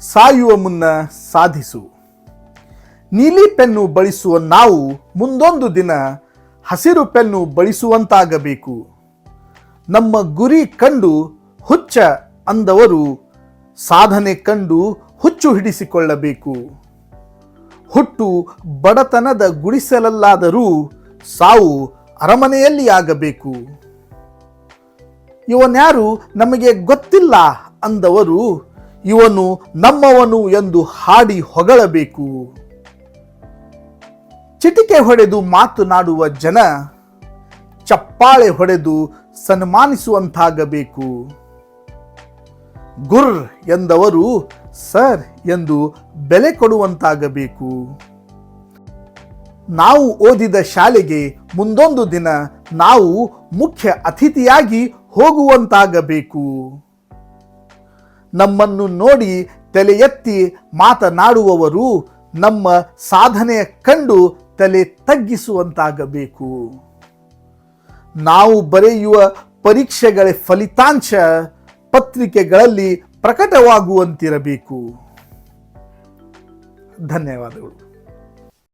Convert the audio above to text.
ಸಾಯುವ ಮುನ್ನ ಸಾಧಿಸು. ನೀಲಿ ಪೆನ್ನು ಬಳಸುವ ನಾವು ಮುಂದೊಂದು ದಿನ ಹಸಿರು ಪೆನ್ನು ಬಳಸುವಂತಾಗಬೇಕು. ನಮ್ಮ ಗುರಿ ಕಂಡು ಹುಚ್ಚ ಅಂದವರು ಸಾಧನೆ ಕಂಡು ಹುಚ್ಚು ಹಿಡಿಸಿಕೊಳ್ಳಬೇಕು. ಹುಟ್ಟು ಬಡತನದ ಗುಡಿಸಲಲ್ಲಾದರೂ ಸಾವು ಅರಮನೆಯಲ್ಲಿ ಆಗಬೇಕು. ಇವನ್ಯಾರು ನಮಗೆ ಗೊತ್ತಿಲ್ಲ ಅಂದವರು ಇವನು ನಮ್ಮವನು ಎಂದು ಹಾಡಿ ಹೊಗಳಬೇಕು. ಚಿಟಿಕೆ ಹೊಡೆದು ಮಾತನಾಡುವ ಜನ ಚಪ್ಪಾಳೆ ಹೊಡೆದು ಸನ್ಮಾನಿಸುವಂತಾಗಬೇಕು. ಗುರ್ ಎಂದವರು ಸರ್ ಎಂದು ಬೆಲೆ ಕೊಡುವಂತಾಗಬೇಕು. ನಾವು ಓದಿದ ಶಾಲೆಗೆ ಮುಂದೊಂದು ದಿನ ನಾವು ಮುಖ್ಯ ಅತಿಥಿಯಾಗಿ ಹೋಗುವಂತಾಗಬೇಕು. ನಮ್ಮನ್ನು ನೋಡಿ ತಲೆ ಎತ್ತಿ ಮಾತನಾಡುವವರು ನಮ್ಮ ಸಾಧನೆಯ ಕಂಡು ತಲೆ ತಗ್ಗಿಸುವಂತಾಗಬೇಕು. ನಾವು ಬರೆಯುವ ಪರೀಕ್ಷೆಗಳ ಫಲಿತಾಂಶ ಪತ್ರಿಕೆಗಳಲ್ಲಿ ಪ್ರಕಟವಾಗುವಂತಿರಬೇಕು. ಧನ್ಯವಾದಗಳು.